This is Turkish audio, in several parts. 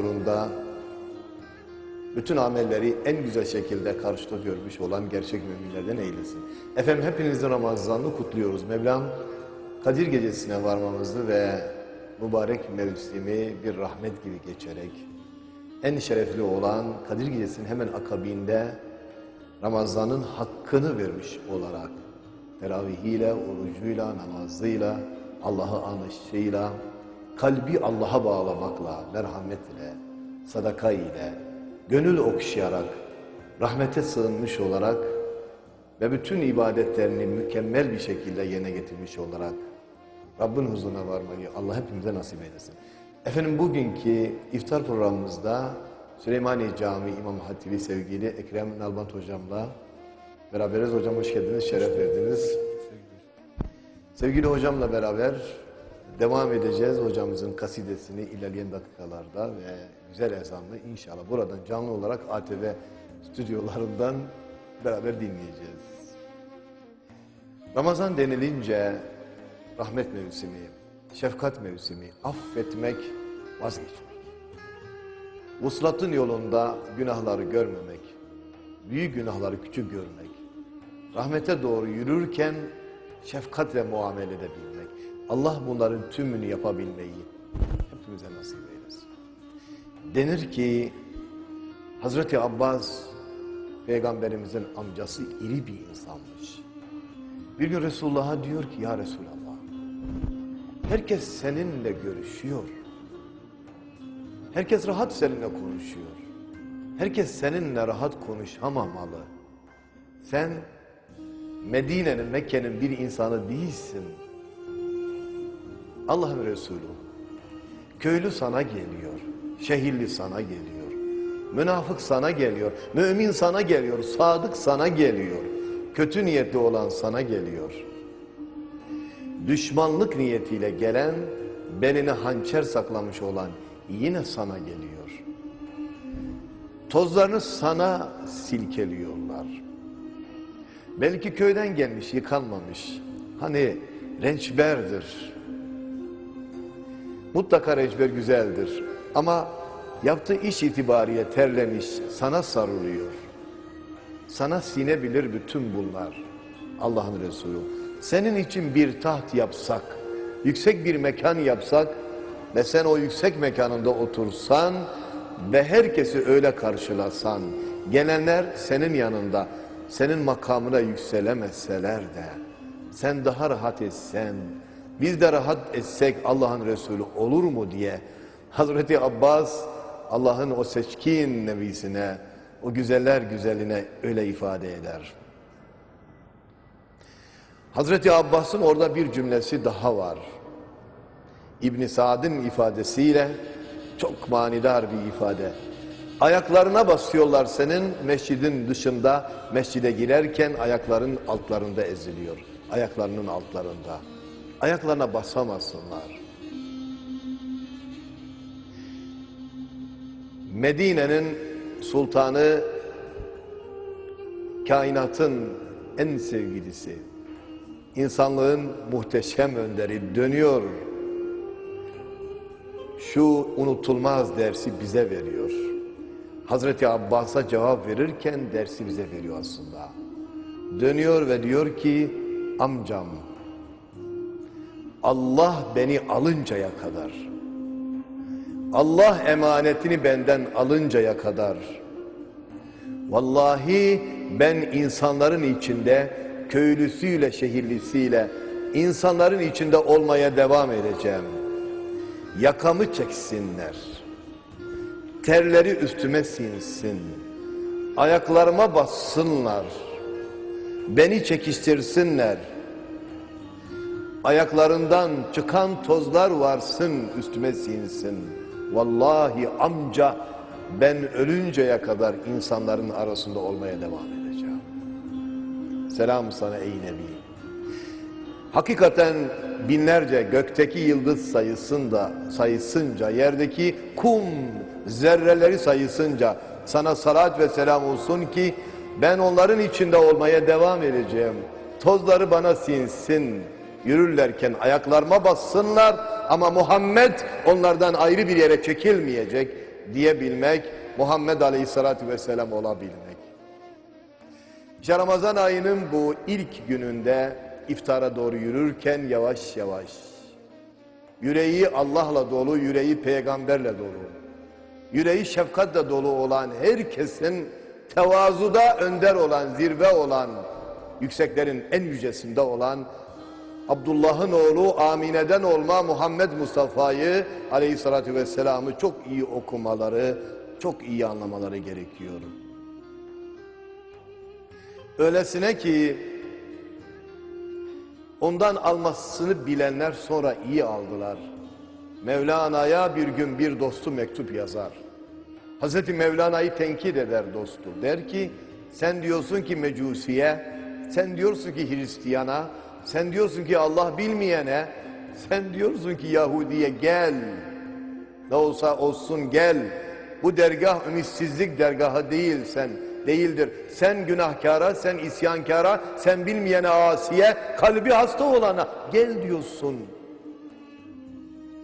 huzurunda bütün amelleri en güzel şekilde karşıda görmüş olan gerçek müminlerden eylesin. Efendim hepinizin Ramazan'ını kutluyoruz. Mevlam Kadir Gecesi'ne varmamızı ve mübarek mevsimi bir rahmet gibi geçerek en şerefli olan Kadir Gecesi'nin hemen akabinde Ramazan'ın hakkını vermiş olarak teravihiyle, orucuyla, namazıyla, Allah'ı anışıyla, kalbi Allah'a bağlamakla, merhametle, sadaka ile, gönül okşayarak, rahmete sığınmış olarak ve bütün ibadetlerini mükemmel bir şekilde yerine getirmiş olarak Rabbin huzuruna varmayı Allah hepimize nasip eylesin. Efendim bugünkü iftar programımızda Süleymaniye Camii İmam Hatibi sevgili Ekrem Nalbant hocamla beraberiz. Hocam hoş geldiniz, şeref verdiniz. Sevgili hocamla beraber devam edeceğiz hocamızın kasidesini ilerleyen dakikalarda ve güzel ezanlı inşallah buradan canlı olarak ATV stüdyolarından beraber dinleyeceğiz. Ramazan denilince rahmet mevsimi, şefkat mevsimi, affetmek, vazgeçmek. Vuslatın yolunda günahları görmemek, büyük günahları küçük görmek, rahmete doğru yürürken şefkatle muamele edebilmek. Allah bunların tümünü yapabilmeyi hepimize nasip eylesin. Denir ki Hazreti Abbas peygamberimizin amcası iri bir insanmış. Bir gün Resulullah'a diyor ki ya Resulallah herkes seninle görüşüyor. Herkes rahat seninle konuşuyor. Herkes seninle rahat konuşamamalı. Sen Medine'nin, Mekke'nin bir insanı değilsin. Allah'ın Resulü. Köylü sana geliyor. Şehirli sana geliyor. Münafık sana geliyor. Mümin sana geliyor. Sadık sana geliyor. Kötü niyetli olan sana geliyor. Düşmanlık niyetiyle gelen, beline hançer saklamış olan yine sana geliyor. Tozlarını sana silkeliyorlar. Belki köyden gelmiş, yıkanmamış. Hani rençberdir. Mutlaka rençber güzeldir. Ama yaptığı iş itibariye terlemiş, sana sarılıyor. Sana sinebilir bütün bunlar. Allah'ın Resulü. Senin için bir taht yapsak, yüksek bir mekan yapsak ve sen o yüksek mekanında otursan ve herkesi öyle karşılasan, gelenler senin yanında, senin makamına yükselemezseler de, sen daha rahat etsen, biz de rahat etsek Allah'ın Resulü olur mu diye Hazreti Abbas Allah'ın o seçkin nebisine, o güzeller güzeline öyle ifade eder. Hazreti Abbas'ın orada bir cümlesi daha var. İbn Saad'ın ifadesiyle çok manidar bir ifade. Ayaklarına basıyorlar senin mescidin dışında mescide girerken ayakların altlarında eziliyor. Ayaklarının altlarında. Ayaklarına basamasınlar. Medine'nin sultanı kainatın en sevgilisi insanlığın muhteşem önderi dönüyor. Şu unutulmaz dersi bize veriyor. Hazreti Abbas'a cevap verirken dersi bize veriyor aslında. Dönüyor ve diyor ki amcam Allah beni alıncaya kadar Allah emanetini benden alıncaya kadar vallahi ben insanların içinde köylüsüyle şehirlisiyle insanların içinde olmaya devam edeceğim. Yakamı çeksinler. Terleri üstüme sinsin. Ayaklarıma bassınlar. Beni çekiştirsinler. Ayaklarından çıkan tozlar varsın üstüme sinsin. Vallahi amca ben ölünceye kadar insanların arasında olmaya devam edeceğim. Selam sana ey Nebi. Hakikaten binlerce gökteki yıldız sayısında sayısınca yerdeki kum zerreleri sayısınca sana salat ve selam olsun ki ben onların içinde olmaya devam edeceğim. Tozları bana sinsin. Yürürlerken ayaklarıma bassınlar ama Muhammed onlardan ayrı bir yere çekilmeyecek. diyebilmek, Muhammed Aleyhisselatü Vesselam olabilmek. İşte Ramazan ayının bu ilk gününde iftara doğru yürürken yavaş yavaş, yüreği Allah'la dolu, yüreği peygamberle dolu, yüreği şefkatle dolu olan herkesin tevazuda önder olan, zirve olan, yükseklerin en yücesinde olan Abdullah'ın oğlu Amine'den olma Muhammed Mustafa'yı aleyhissalatü vesselam'ı çok iyi okumaları, çok iyi anlamaları gerekiyor. Öylesine ki ondan almasını bilenler sonra iyi aldılar. Mevlana'ya bir gün bir dostu mektup yazar. Hazreti Mevlana'yı tenkit eder dostu. Der ki sen diyorsun ki mecusiye, sen diyorsun ki Hristiyana, sen diyorsun ki Allah bilmeyene, sen diyorsun ki Yahudiye gel. Ne olsa olsun gel. Bu dergah ümitsizlik dergahı değil sen değildir. Sen günahkara, sen isyankara, sen bilmeyene asiye, kalbi hasta olana gel diyorsun.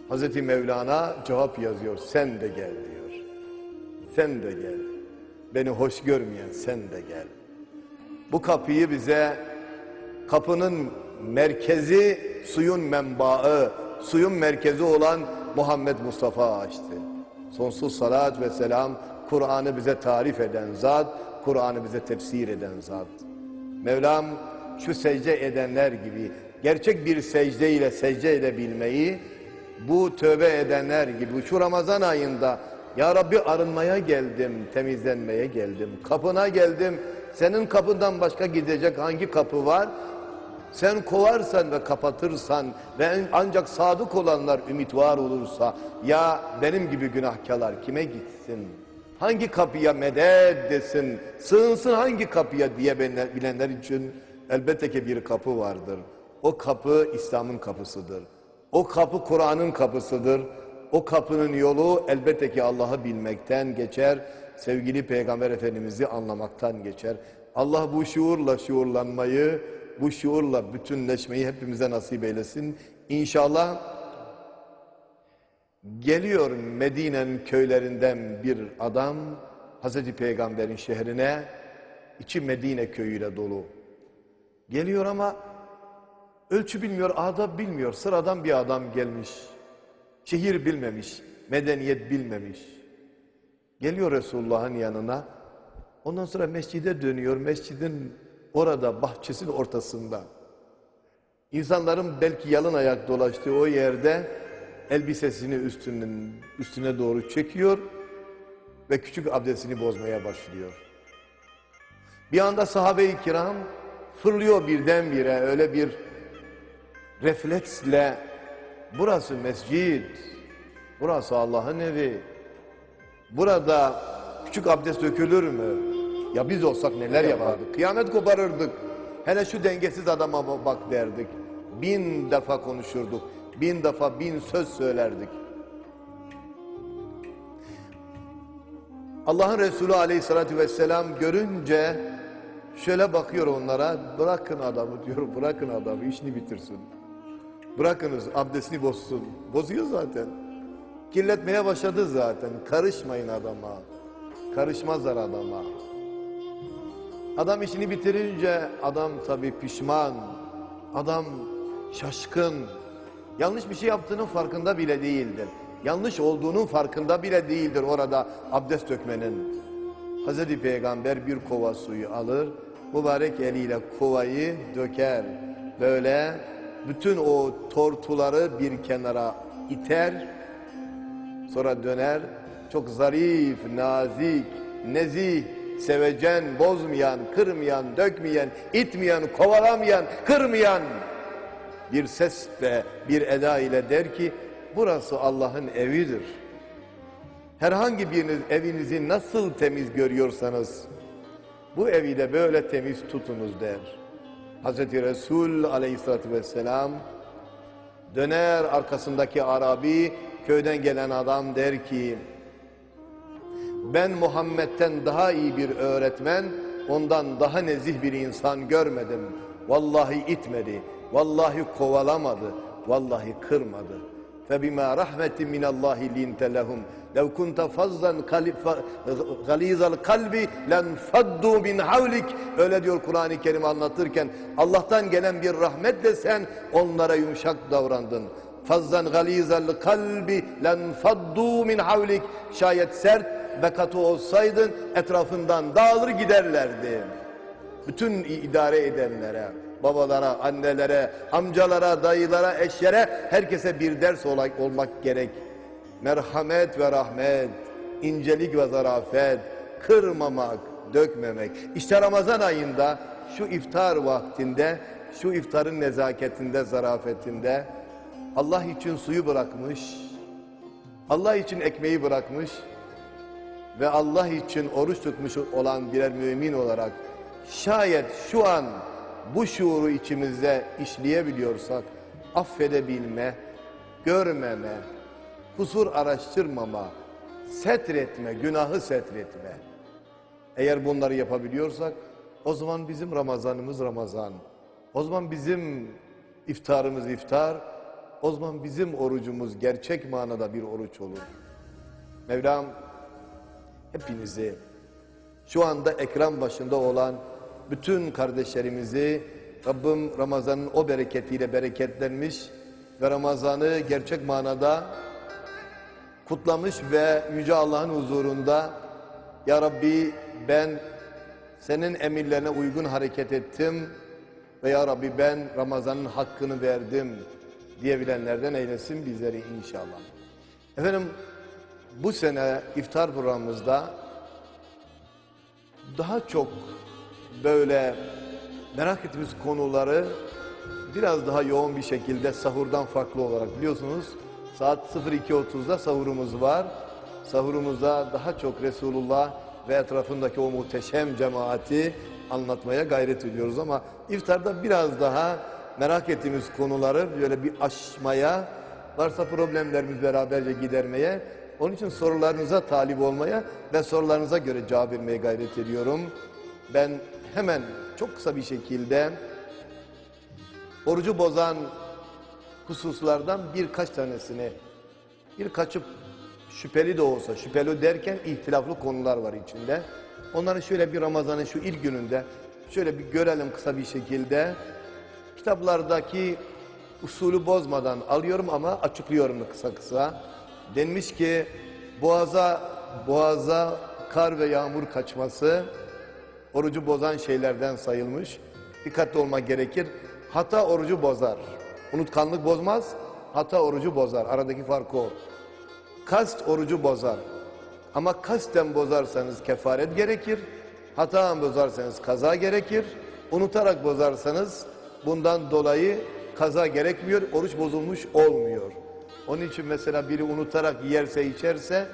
Hazreti Mevlana cevap yazıyor. Sen de gel diyor. Sen de gel. Beni hoş görmeyen sen de gel. Bu kapıyı bize kapının merkezi suyun menbaı, suyun merkezi olan Muhammed Mustafa açtı. Sonsuz salat ve selam Kur'an'ı bize tarif eden zat, Kur'an'ı bize tefsir eden zat. Mevlam şu secde edenler gibi gerçek bir secde ile secde edebilmeyi bu tövbe edenler gibi şu Ramazan ayında ya Rabbi arınmaya geldim, temizlenmeye geldim, kapına geldim. Senin kapından başka gidecek hangi kapı var? Sen kovarsan ve kapatırsan ve ancak sadık olanlar ümit var olursa ya benim gibi günahkarlar kime gitsin? Hangi kapıya medet desin, sığınsın hangi kapıya diye bilenler için elbette ki bir kapı vardır. O kapı İslam'ın kapısıdır. O kapı Kur'an'ın kapısıdır. O kapının yolu elbette ki Allah'ı bilmekten geçer. Sevgili Peygamber Efendimiz'i anlamaktan geçer. Allah bu şuurla şuurlanmayı, bu şuurla bütünleşmeyi hepimize nasip eylesin. İnşallah geliyor Medine'nin köylerinden bir adam Hazreti Peygamber'in şehrine içi Medine köyüyle dolu. Geliyor ama ölçü bilmiyor, adab bilmiyor. Sıradan bir adam gelmiş. Şehir bilmemiş, medeniyet bilmemiş. Geliyor Resulullah'ın yanına. Ondan sonra mescide dönüyor. Mescidin orada bahçesinin ortasında. İnsanların belki yalın ayak dolaştığı o yerde elbisesini üstünün, üstüne doğru çekiyor ve küçük abdestini bozmaya başlıyor. Bir anda sahabe-i kiram fırlıyor birdenbire öyle bir refleksle burası mescid, burası Allah'ın evi, burada küçük abdest dökülür mü? Ya biz olsak neler yapardık? Kıyamet koparırdık. Hele şu dengesiz adama bak derdik. Bin defa konuşurduk. Bin defa bin söz söylerdik. Allah'ın Resulü aleyhissalatü vesselam görünce şöyle bakıyor onlara. Bırakın adamı diyor. Bırakın adamı işini bitirsin. Bırakınız abdestini bozsun. Bozuyor zaten. Kirletmeye başladı zaten. Karışmayın adama. Karışmazlar adama. Adam işini bitirince adam tabii pişman. Adam şaşkın. Yanlış bir şey yaptığının farkında bile değildir. Yanlış olduğunun farkında bile değildir orada abdest dökmenin. Hazreti Peygamber bir kova suyu alır, mübarek eliyle kovayı döker. Böyle bütün o tortuları bir kenara iter, sonra döner, çok zarif, nazik, nezih, sevecen, bozmayan, kırmayan, dökmeyen, itmeyen, kovalamayan, kırmayan bir sesle, bir eda ile der ki, burası Allah'ın evidir. Herhangi biriniz evinizi nasıl temiz görüyorsanız, bu evi de böyle temiz tutunuz der. Hazreti Resul aleyhissalatü vesselam döner arkasındaki Arabi köyden gelen adam der ki ben Muhammed'den daha iyi bir öğretmen ondan daha nezih bir insan görmedim. Vallahi itmedi, vallahi kovalamadı, vallahi kırmadı. فَبِمَا رَحْمَةٍ مِنَ اللّٰهِ لِنْتَ لَهُمْ لَوْ كُنْتَ فَظًّا غَلِيظَ الْقَلْبِ لَنْفَضُّوا مِنْ حَوْلِكَ Öyle diyor Kur'an-ı Kerim anlatırken Allah'tan gelen bir rahmetle sen onlara yumuşak davrandın. Fazzan galizal kalbi len faddu min havlik. Şayet sert ve katı olsaydın etrafından dağılır giderlerdi. Bütün idare edenlere, babalara, annelere, amcalara, dayılara, eşlere herkese bir ders olmak gerek. Merhamet ve rahmet, incelik ve zarafet, kırmamak, dökmemek. İşte Ramazan ayında şu iftar vaktinde, şu iftarın nezaketinde, zarafetinde Allah için suyu bırakmış, Allah için ekmeği bırakmış ve Allah için oruç tutmuş olan birer mümin olarak şayet şu an bu şuuru içimizde işleyebiliyorsak affedebilme, görmeme, kusur araştırmama, setretme, günahı setretme. Eğer bunları yapabiliyorsak o zaman bizim Ramazanımız Ramazan. O zaman bizim iftarımız iftar. O zaman bizim orucumuz gerçek manada bir oruç olur. Mevlam hepinizi şu anda ekran başında olan bütün kardeşlerimizi Rabbim Ramazan'ın o bereketiyle bereketlenmiş ve Ramazan'ı gerçek manada kutlamış ve Yüce Allah'ın huzurunda Ya Rabbi ben senin emirlerine uygun hareket ettim ve Ya Rabbi ben Ramazan'ın hakkını verdim diyebilenlerden eylesin bizleri inşallah. Efendim bu sene iftar programımızda daha çok böyle merak ettiğimiz konuları biraz daha yoğun bir şekilde sahurdan farklı olarak biliyorsunuz saat 02.30'da sahurumuz var. Sahurumuzda daha çok Resulullah ve etrafındaki o muhteşem cemaati anlatmaya gayret ediyoruz ama iftarda biraz daha merak ettiğimiz konuları böyle bir aşmaya varsa problemlerimiz beraberce gidermeye onun için sorularınıza talip olmaya ve sorularınıza göre cevap vermeye gayret ediyorum. Ben hemen çok kısa bir şekilde orucu bozan hususlardan birkaç tanesini birkaçı şüpheli de olsa şüpheli derken ihtilaflı konular var içinde. Onları şöyle bir Ramazan'ın şu ilk gününde şöyle bir görelim kısa bir şekilde. Kitaplardaki usulü bozmadan alıyorum ama açıklıyorum kısa kısa. Denmiş ki boğaza boğaza kar ve yağmur kaçması orucu bozan şeylerden sayılmış. Dikkatli olmak gerekir. Hata orucu bozar. Unutkanlık bozmaz, hata orucu bozar. Aradaki fark o. Kast orucu bozar. Ama kasten bozarsanız kefaret gerekir. Hata bozarsanız kaza gerekir. Unutarak bozarsanız bundan dolayı kaza gerekmiyor. Oruç bozulmuş olmuyor. Onun için mesela biri unutarak yerse içerse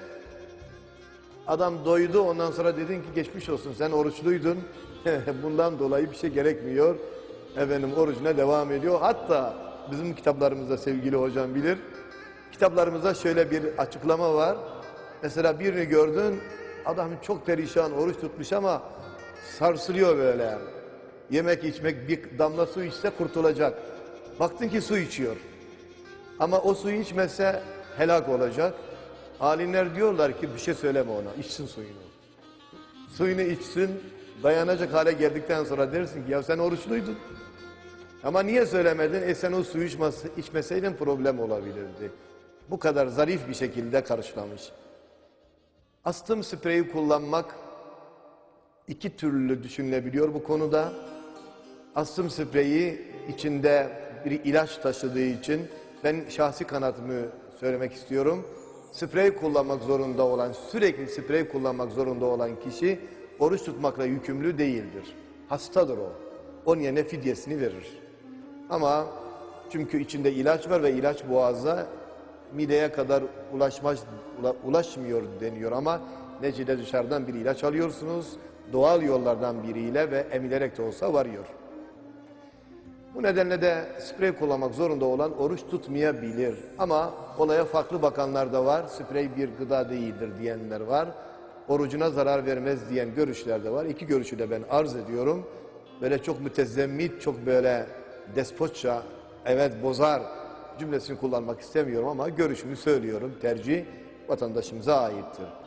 adam doydu ondan sonra dedin ki geçmiş olsun sen oruçluydun. Bundan dolayı bir şey gerekmiyor. Efendim orucuna devam ediyor. Hatta bizim kitaplarımızda sevgili hocam bilir. Kitaplarımızda şöyle bir açıklama var. Mesela birini gördün, adam çok perişan, oruç tutmuş ama sarsılıyor böyle. Yemek içmek, bir damla su içse kurtulacak. Baktın ki su içiyor. Ama o suyu içmezse helak olacak. Alimler diyorlar ki bir şey söyleme ona, içsin suyunu. Suyunu içsin, dayanacak hale geldikten sonra dersin ki ya sen oruçluydun. Ama niye söylemedin? E sen o suyu içmez- içmeseydin problem olabilirdi. Bu kadar zarif bir şekilde karşılamış. Astım spreyi kullanmak iki türlü düşünülebiliyor bu konuda. Astım spreyi içinde bir ilaç taşıdığı için ben şahsi kanatımı söylemek istiyorum. Sprey kullanmak zorunda olan, sürekli sprey kullanmak zorunda olan kişi oruç tutmakla yükümlü değildir. Hastadır o. Onun yerine fidyesini verir. Ama çünkü içinde ilaç var ve ilaç boğaza mideye kadar ulaşmaz, ula- ulaşmıyor deniyor ama neticede dışarıdan bir ilaç alıyorsunuz. Doğal yollardan biriyle ve emilerek de olsa varıyor. Bu nedenle de sprey kullanmak zorunda olan oruç tutmayabilir. Ama olaya farklı bakanlar da var. Sprey bir gıda değildir diyenler var. Orucuna zarar vermez diyen görüşler de var. İki görüşü de ben arz ediyorum. Böyle çok mütezzemmit, çok böyle despotça, evet bozar cümlesini kullanmak istemiyorum ama görüşümü söylüyorum. Tercih vatandaşımıza aittir.